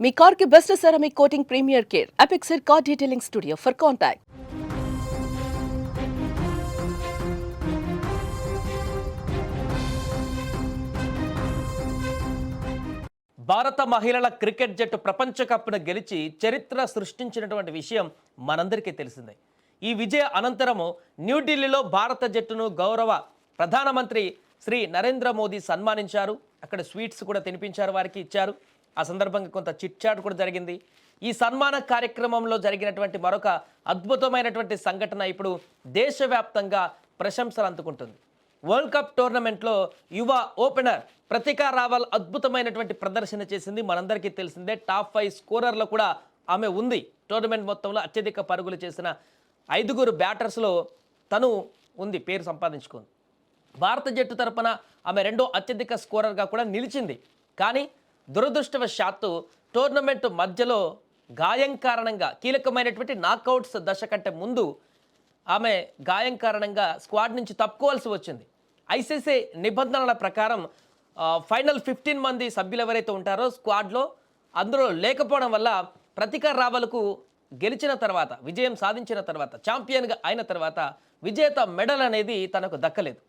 మీ కార్కి best ceramic coating premier care. Apexer car detailing studio for contact భారత మహిళల cricket జట్టు ప్రపంచ కప్ను గెలిచి చరిత్ర సృష్టించినటువంటి విషయం మనందరికీ తెలిసిందే. ఈ విజయ అనంతరము న్యూఢిల్లీలో భారత జట్టును గౌరవ ప్రధానమంత్రి శ్రీ నరేంద్ర మోదీ సన్మానించారు. అక్కడ స్వీట్స్ కూడా తినిపించారు వారికి ఇచ్చారు. ఆ సందర్భంగా కొంత చిట్ చాట్ కూడా జరిగింది. ఈ సన్మాన కార్యక్రమంలో జరిగినటువంటి మరొక అద్భుతమైనటువంటి సంఘటన ఇప్పుడు దేశవ్యాప్తంగా ప్రశంసలు అందుకుంటుంది. వరల్డ్ కప్ టోర్నమెంట్లో యువ ఓపెనర్ ప్రతికా రావల్ అద్భుతమైనటువంటి ప్రదర్శన చేసింది. మనందరికీ తెలిసిందే టాప్ ఫైవ్ స్కోరర్లో కూడా ఆమె ఉంది. టోర్నమెంట్ మొత్తంలో అత్యధిక పరుగులు చేసిన ఐదుగురు బ్యాటర్స్లో తను ఉంది పేరు సంపాదించుకుంది. భారత జట్టు తరపున ఆమె రెండో అత్యధిక స్కోరర్గా కూడా నిలిచింది. కానీ దురదృష్టవశాత్తు టోర్నమెంట్ మధ్యలో గాయం కారణంగా కీలకమైనటువంటి నాకౌట్స్ దశ కంటే ముందు ఆమె గాయం కారణంగా స్క్వాడ్ నుంచి తప్పుకోవాల్సి వచ్చింది. ఐసీసీ నిబంధనల ప్రకారం ఫైనల్ ఫిఫ్టీన్ మంది సభ్యులు ఎవరైతే ఉంటారో స్క్వాడ్లో అందులో లేకపోవడం వల్ల ప్రతికర్ రావలకు గెలిచిన తర్వాత విజయం సాధించిన తర్వాత ఛాంపియన్గా అయిన తర్వాత విజేత మెడల్ అనేది తనకు దక్కలేదు.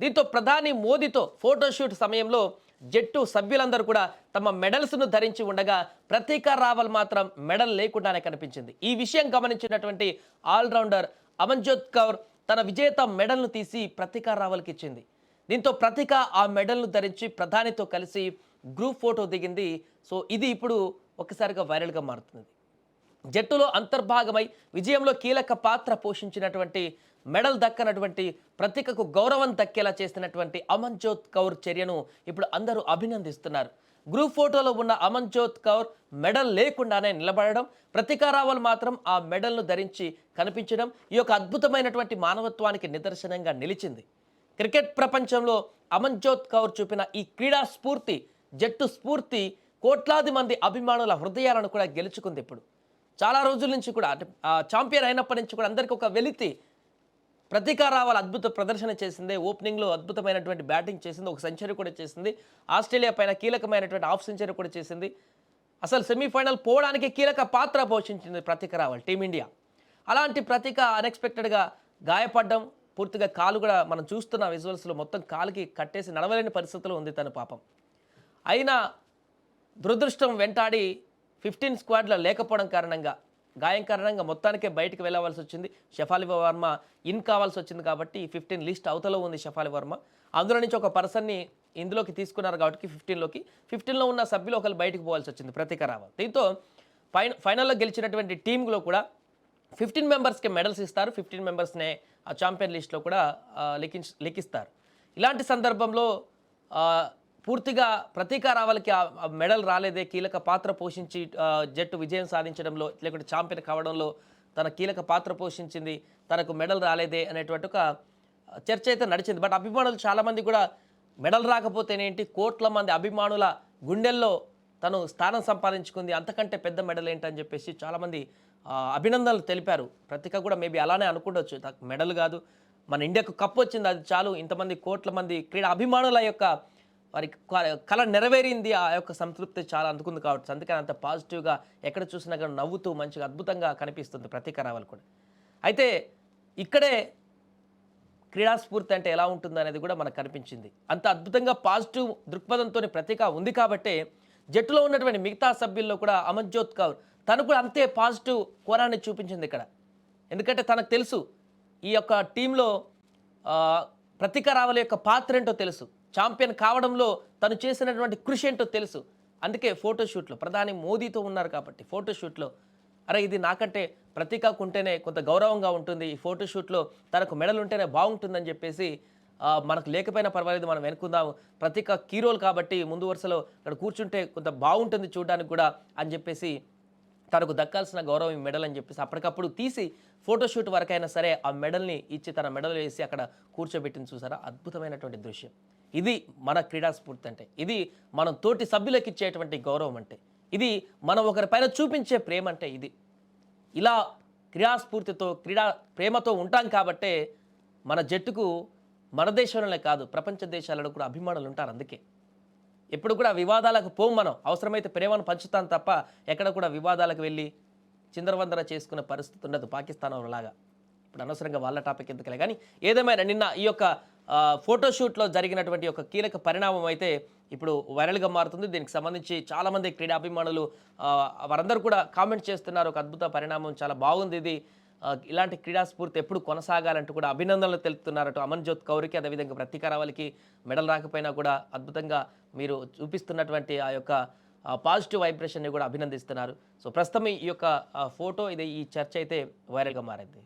దీంతో ప్రధాని మోదీతో ఫోటోషూట్ సమయంలో జట్టు సభ్యులందరూ కూడా తమ మెడల్స్ను ధరించి ఉండగా ప్రతీకార్ రావల్ మాత్రం మెడల్ లేకుండానే కనిపించింది. ఈ విషయం గమనించినటువంటి ఆల్రౌండర్ అమన్జోత్ కౌర్ తన విజేత మెడల్ను తీసి ప్రతీకార్ రావల్కి ఇచ్చింది. దీంతో ప్రతీక ఆ మెడల్ను ధరించి ప్రధానితో కలిసి గ్రూప్ ఫోటో దిగింది. సో ఇది ఇప్పుడు ఒకసారిగా వైరల్గా మారుతుంది జట్టులో అంతర్భాగమై విజయంలో కీలక పాత్ర పోషించినటువంటి మెడల్ దక్కనటువంటి ప్రతికకు గౌరవం దక్కేలా చేసినటువంటి అమన్జోత్ కౌర్ చర్యను ఇప్పుడు అందరూ అభినందిస్తున్నారు. గ్రూప్ ఫోటోలో ఉన్న అమన్జోత్ కౌర్ మెడల్ లేకుండానే నిలబడడం ప్రతికా రావల్ మాత్రం ఆ మెడల్ను ధరించి కనిపించడం ఈ యొక్క అద్భుతమైనటువంటి మానవత్వానికి నిదర్శనంగా నిలిచింది. క్రికెట్ ప్రపంచంలో అమన్జోత్ కౌర్ చూపిన ఈ క్రీడా స్ఫూర్తి జట్టు స్ఫూర్తి కోట్లాది మంది అభిమానుల హృదయాలను కూడా గెలుచుకుంది ఇప్పుడు. చాలా రోజుల నుంచి కూడా అంటే ఛాంపియన్ అయినప్పటి నుంచి కూడా అందరికీ ఒక వెలితి ప్రతీకా రావాల అద్భుత ప్రదర్శన చేసింది. ఓపెనింగ్లో అద్భుతమైనటువంటి బ్యాటింగ్ చేసింది. ఒక సెంచరీ కూడా చేసింది. ఆస్ట్రేలియా పైన కీలకమైనటువంటి హాఫ్ సెంచరీ కూడా చేసింది. అసలు సెమీఫైనల్ పోవడానికి కీలక పాత్ర పోషించింది ప్రతీక రావాలి టీమిండియా అలాంటి ప్రతీక అన్ఎక్స్పెక్టెడ్గా గాయపడ్డం పూర్తిగా కాలు కూడా మనం చూస్తున్న విజువల్స్లో మొత్తం కాలుకి కట్టేసి నడవలేని పరిస్థితిలో ఉంది తన పాపం. అయినా దురదృష్టం వెంటాడి ఫిఫ్టీన్ స్క్వాడ్లో లేకపోవడం కారణంగా గాయం కారణంగా మొత్తానికే బయటికి వెళ్ళవలసి వచ్చింది. షఫాలి వర్మ ఇన్ కావాల్సి వచ్చింది కాబట్టి ఫిఫ్టీన్ లిస్ట్ అవతలో ఉంది షఫాలి వర్మ. అందులో నుంచి ఒక పర్సన్ని ఇందులోకి తీసుకున్నారు కాబట్టి ఫిఫ్టీన్లోకి ఫిఫ్టీన్లో ఉన్న సభ్యులు ఒకరు బయటికి పోవాల్సి వచ్చింది ప్రతీక రావల్ దీంతో ఫైన ఫైనల్లో గెలిచినటువంటి టీంలో కూడా ఫిఫ్టీన్ మెంబర్స్కి మెడల్స్ ఇస్తారు. ఫిఫ్టీన్ మెంబర్స్నే ఆ ఛాంపియన్ లిస్ట్లో కూడా ఆ, లిఖించ లిఖిస్తారు. ఇలాంటి సందర్భంలో పూర్తిగా ప్రతీకా రావాలకి ఆ మెడల్ రాలేదే కీలక పాత్ర పోషించి జట్టు విజయం సాధించడంలో లేకుంటే ఛాంపియన్ కావడంలో తన కీలక పాత్ర పోషించింది తనకు మెడల్ రాలేదే అనేటువంటి ఒక చర్చ అయితే నడిచింది. బట్ అభిమానులు చాలామంది కూడా మెడల్ రాకపోతేనేంటి కోట్ల మంది అభిమానుల గుండెల్లో తను స్థానం సంపాదించుకుంది అంతకంటే పెద్ద మెడల్ ఏంటని చెప్పేసి చాలామంది అభినందనలు తెలిపారు. ప్రతిక కూడా మేబీ అలానే అనుకుండొచ్చు. మెడల్ కాదు మన ఇండియాకు కప్ వచ్చింది అది చాలు. ఇంతమంది కోట్ల మంది క్రీడా అభిమానుల యొక్క వారి క- కళ నెరవేరింది ఆ యొక్క సంతృప్తి చాలా అందుకుంది కాబట్టి అందుకని అంత పాజిటివ్గా ఎక్కడ చూసినా కానీ నవ్వుతూ మంచిగా అద్భుతంగా కనిపిస్తుంది ప్రతీక రావాలి కూడా. అయితే ఇక్కడే క్రీడాస్ఫూర్తి అంటే ఎలా ఉంటుంది అనేది కూడా మనకు కనిపించింది. అంత అద్భుతంగా పాజిటివ్ దృక్పథంతో ప్రతీక ఉంది కాబట్టే జట్టులో ఉన్నటువంటి మిగతా సభ్యుల్లో కూడా అమర్జోత్ కౌర్ తను కూడా అంతే పాజిటివ్ కోరాన్ని చూపించింది ఇక్కడ. ఎందుకంటే తనకు తెలుసు ఈ యొక్క టీంలో ప్రతీక రావల యొక్క పాత్ర ఏంటో తెలుసు. ఛాంపియన్ కావడంలో తను చేసినటువంటి కృషి ఏంటో తెలుసు. అందుకే ఫోటోషూట్లో ప్రధాని మోదీతో ఉన్నారు కాబట్టి ఫోటోషూట్లో అరే ఇది నాకంటే ప్రతీకకు ఉంటేనే కొంత గౌరవంగా ఉంటుంది. ఈ ఫోటోషూట్లో తనకు మెడలు ఉంటేనే బాగుంటుందని చెప్పేసి మనకు లేకపోయినా పర్వాలేదు మనం వెనుకుందాం ప్రతీక కీరోల్ కాబట్టి ముందు వరుసలో అక్కడ కూర్చుంటే కొంత బాగుంటుంది చూడడానికి కూడా అని చెప్పేసి తనకు దక్కాల్సిన గౌరవం ఈ మెడల్ అని చెప్పేసి అప్పటికప్పుడు తీసి ఫోటోషూట్ వరకైనా సరే ఆ మెడల్ని ఇచ్చి తన మెడల్ వేసి అక్కడ కూర్చోబెట్టింది చూసారా? అద్భుతమైనటువంటి దృశ్యం. ఇది మన క్రీడా స్ఫూర్తి అంటే ఇది మనం తోటి సభ్యులకు ఇచ్చేటువంటి గౌరవం అంటే. ఇది మనం ఒకరిపైన చూపించే ప్రేమ అంటే ఇది. ఇలా క్రీడాస్ఫూర్తితో క్రీడా ప్రేమతో ఉంటాం కాబట్టే మన జట్టుకు మన దేశంలోనే కాదు ప్రపంచ దేశాలలో కూడా అభిమానులు ఉంటారు అందుకే. ఎప్పుడు కూడా వివాదాలకు పోం మనం. అవసరమైతే ప్రేమను పంచుతాం తప్ప ఎక్కడ కూడా వివాదాలకు వెళ్ళి చిందరవందర చేసుకునే పరిస్థితి ఉండదు పాకిస్తాన్ లాగా ఇప్పుడు అనవసరంగా వాళ్ళ టాపిక్ ఎందుకులే. కానీ ఏదేమైనా నిన్న ఈ యొక్క ఫోటోషూట్లో జరిగినటువంటి ఒక కీలక పరిణామం అయితే ఇప్పుడు వైరల్గా మారుతుంది. దీనికి సంబంధించి చాలామంది క్రీడాభిమానులు వారందరూ కూడా కామెంట్ చేస్తున్నారు. ఒక అద్భుత పరిణామం చాలా బాగుంది ఇది. ఇలాంటి క్రీడా స్ఫూర్తి ఎప్పుడు కొనసాగాలంటూ కూడా అభినందనలు తెలుపుతున్నారట అటు అమన్జోత్ కౌరికి. అదేవిధంగా ప్రతీకారావళికి మెడల్ రాకపోయినా కూడా అద్భుతంగా మీరు చూపిస్తున్నటువంటి ఆ యొక్క పాజిటివ్ వైబ్రేషన్ని కూడా అభినందిస్తున్నారు. సో ప్రస్తుతం ఈ యొక్క ఫోటో ఇది ఈ చర్చ అయితే వైరల్గా మారింది.